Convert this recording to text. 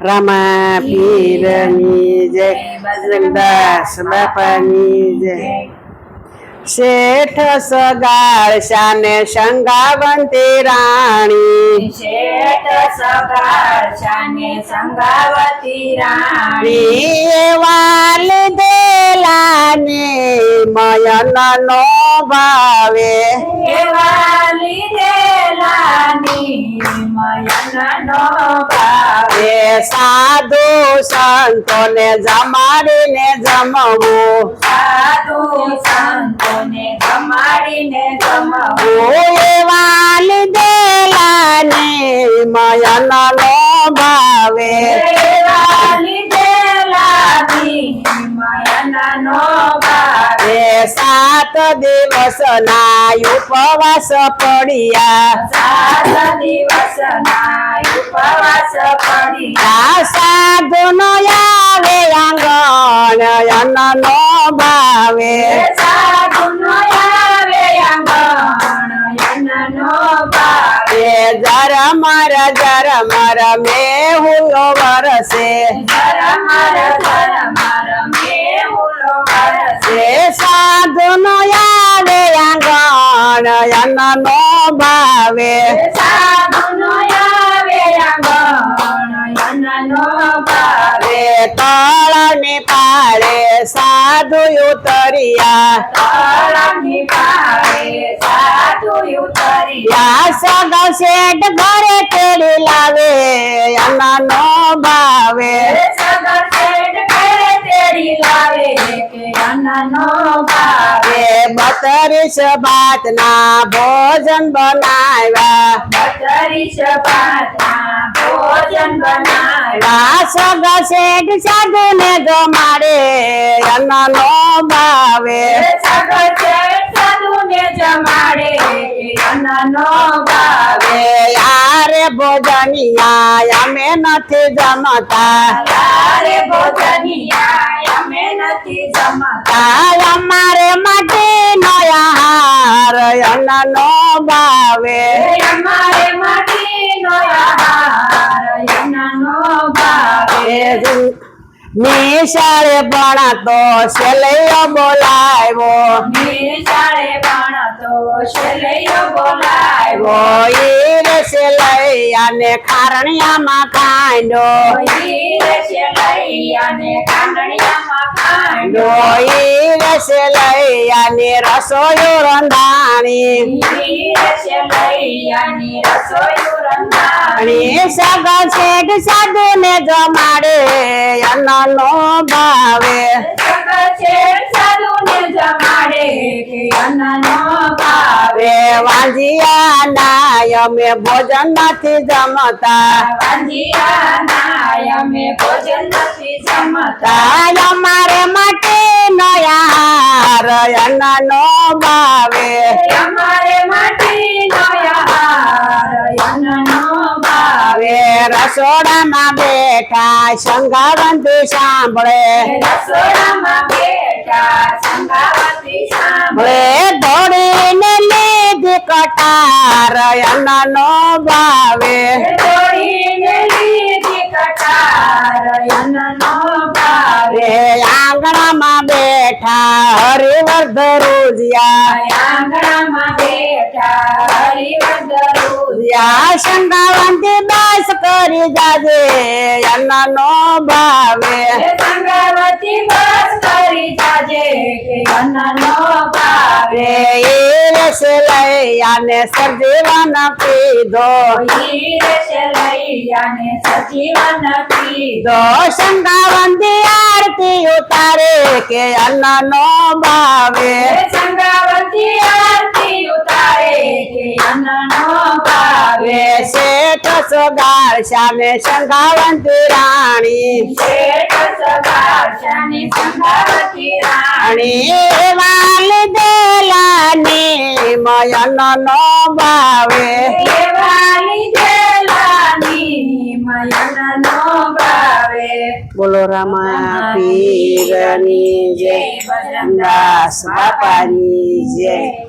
રામા પીરની જય બજરંગદાસ બાપાની જય શેઠ સગાળ શાને શંગાવંતી રાણી શેઠ સગાળ શાને સંગાવતી રાણી વાલ દેલાને મયન નો ભાવે ભાવે સાધુ સંતોને જમાડીને જમવું સાધુ સંતોને જમાડીને જમવું ઓએ વાલ દેલાને મયન નો ભાવે સાત દિવસ ના ઉપવાસ પડ્યા. સાત દિવસના ઉપવાસ પડ્યા. સાધુ નો આવે આંગણ અન્ન નો ભાવે સાધુનો जरा मारा जरा मारा मैं हूँ वरसे। जरा मारा जरा साधु नया रे नो भावे। साधु તળની પાળે સાધુ ઉતર્યા સગા શેઠ ઘરે કેડી લાવે અન્ન નો ભાવે. તેડી એ ભાત ના ભોજન બનાવ્યા. બત્રીસ ભાતના ભોજન બનાવ્યા. યા સગા શેઠ સાધુ ને જમાડે અન્ન નો ભાવે સગર શેઠ સાધુને જમાડે કે યનનો ભાવે એ યારે ભોજનિયા અમે નથી જમતા તારે ભોજનિયા અમે નથી જમતા આ અમારે માટે નયા હાર અન્ન નો ભાવે અમારે માટીનો નિશાળે ભણાતો સેલૈયો બોલાવ્યો. નિશાળે ભણતો શેલૈયો બોલાવ્યો. ઈર સેલૈયાને ખારણિયામાં કાંડો કાંડો ઓ ઈર રસોયો રંધાણી. ઈર શેલૈયાની રસોયું રંધાણી. અને સગા શેઠ સાધુ ને જમાડે અન્ન નો ભાવે. સગા શેઠ સાધુને જમાડે કે અન્નનો ભાવે. વાંજિયા નાય અમે ભોજન નથી જમતા. વાંજિયા નાય અમે ભોજન નથી જમતા તાય અમારે માટે નયા અન્ન નો ભાવે અમારે માટીનો આહાર અન્નનો ભાવે હવે રસોડામાં બેઠા સંગાવંતી સાંભળે રસોડામાં બેઠા સંગાવતી સાંભળે હવે દોડીને લીધી કટાર અન્ન નો ભાવે દોડીને લીધી કટાર અન્નનો ભાવે હવે આંગણામાં બેઠા હરિવર્ધ રૂજિયા આંગણામાં બેઠા હરિવર્ધ યા સંગાવંતી બસ કરી જાજે અન્ન નો ભાવે સંગાવતી બસ કરી જાજે કે અન્નનો ભાવે सलैया ने सजीवा न पी दो हीर ने सजीवा न पी दो संगावंदी आरती उतारे के अन्न नो भावे। संगावंदी आरती उतारे के अन्न नो भावे। सेठ सोगार शाने संगावंती रानी। सेठ सोगार शाने संगावती रानी। वाल देलानी। નો દેલાની મયનનો ભાવે બોલો રામા પીરની જય જય બજરંગ દાસ બાપાની જય.